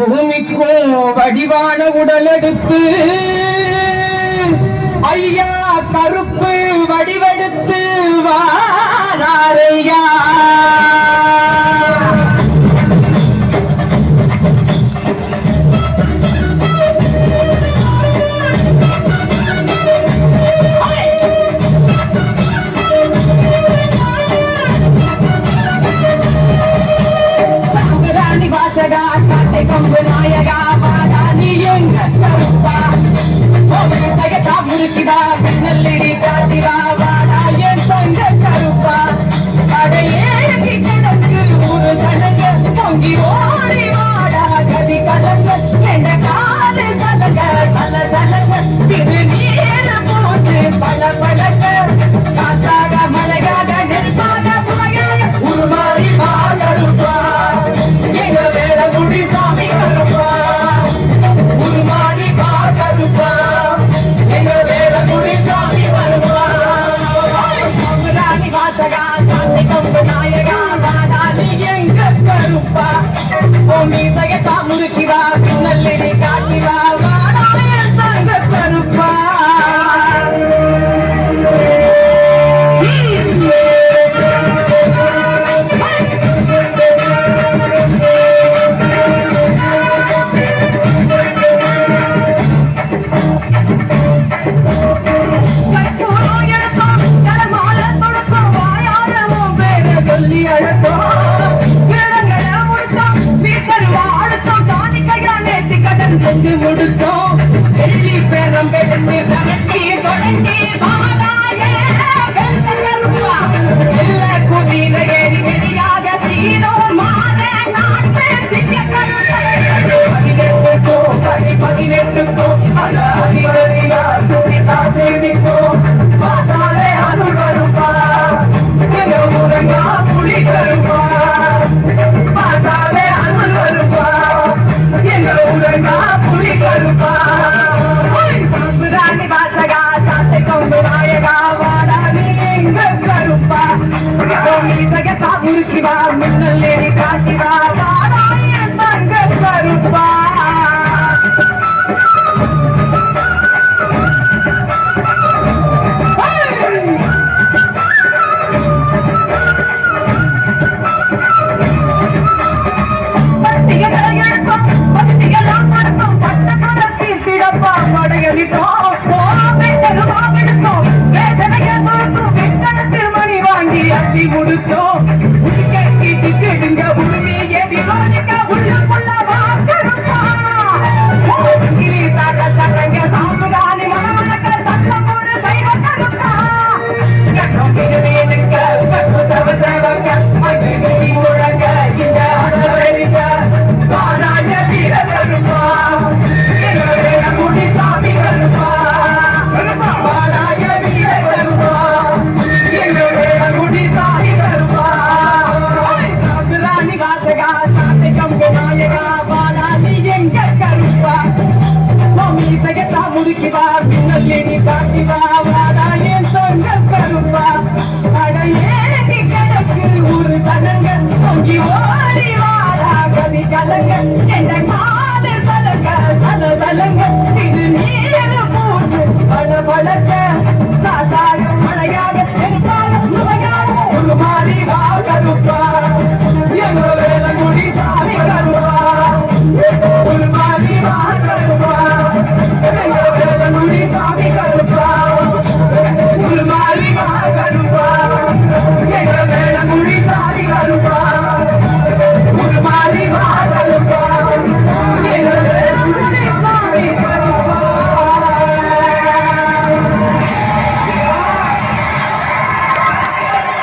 பூமிக்கும் வடிவான உடலெடுத்து ஐயா கருப்பு வடிவெடுத்து வாரையா কি বা ஒடு